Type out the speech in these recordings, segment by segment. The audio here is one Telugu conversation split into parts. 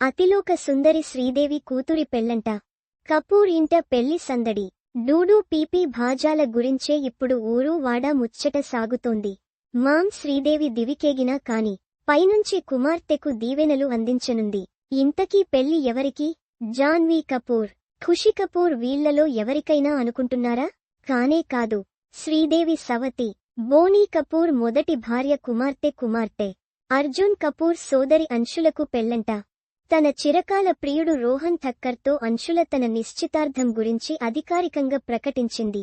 అతిలోక సుందరి శ్రీదేవి కూతురి పెళ్ళంట కపూర్ ఇంట పెళ్ళి సందడి. డూడూ పీపీ భాజాల గురించే ఇప్పుడు ఊరు వాడా ముచ్చట సాగుతోంది. మాం శ్రీదేవి దివికేగినా కాని పైనుంచి కుమార్తెకు దీవెనలు అందించనుంది. ఇంతకీ పెళ్ళి ఎవరికి? జాన్వీ కపూర్. ఖుషి కపూర్ వీళ్ళలో ఎవరికైనా అనుకుంటున్నారా? కానే కాదు. శ్రీదేవి సవతి. బోనీ కపూర్ మొదటి భార్య కుమార్తె కుమార్తె. అర్జున్ కపూర్ సోదరి అంశులకు పెళ్ళంట తన చిరకాల ప్రియుడు రోహన్ థక్కర్తో అంశుల తన నిశ్చితార్థం గురించి అధికారికంగా ప్రకటించింది.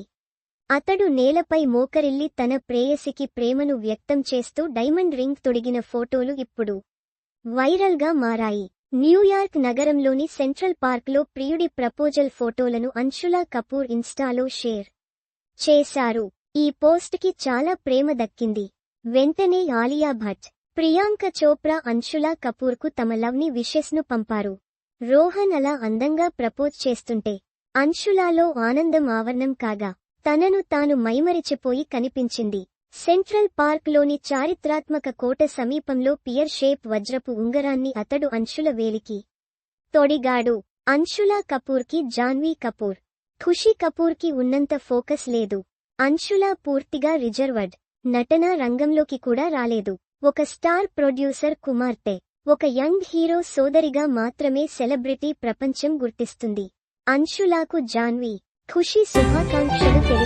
అతడు నేలపై మోకరిల్లి తన ప్రేయసికి ప్రేమను వ్యక్తం చేస్తూ డైమండ్ రింగ్ తొడిగిన ఫోటోలు ఇప్పుడు వైరల్గా మారాయి. న్యూయార్క్ నగరంలోని సెంట్రల్ పార్క్లో ప్రియుడి ప్రపోజల్ ఫోటోలను అంశులా కపూర్ ఇన్స్టాలో షేర్ చేశారు. ఈ పోస్ట్కి చాలా ప్రేమ దక్కింది. వెంటనే ఆలియా భట్ ప్రియాంక చోప్రా అంశులా కపూర్కు తమ లవ్ని విషెస్ను పంపారు. రోహన్ అలా అందంగా ప్రపోజ్ చేస్తుంటే అంశులాలో ఆనందం ఆవరణం కాగా తనను తాను మైమరిచిపోయి కనిపించింది. సెంట్రల్ పార్క్లోని చారిత్రాత్మక కోట సమీపంలో పియర్ షేప్ వజ్రపు ఉంగరాన్ని అతడు అంశుల వేలికి తొడిగాడు. అంశులా కపూర్కి జాన్వీ కపూర్ ఖుషీ కపూర్కి ఉన్నంత ఫోకస్ లేదు. అంశులా పూర్తిగా రిజర్వర్డ్ నటనా రంగంలోకి కూడా రాలేదు. ఒక స్టార్ ప్రొడ్యూసర్ కుమార్తె ఒక యంగ్ హీరో సోదరిగా మాత్రమే సెలబ్రిటీ ప్రపంచం గుర్తిస్తుంది. అంశులాకు జాన్వి ఖుషి శుభాకాంక్షలు తెలియ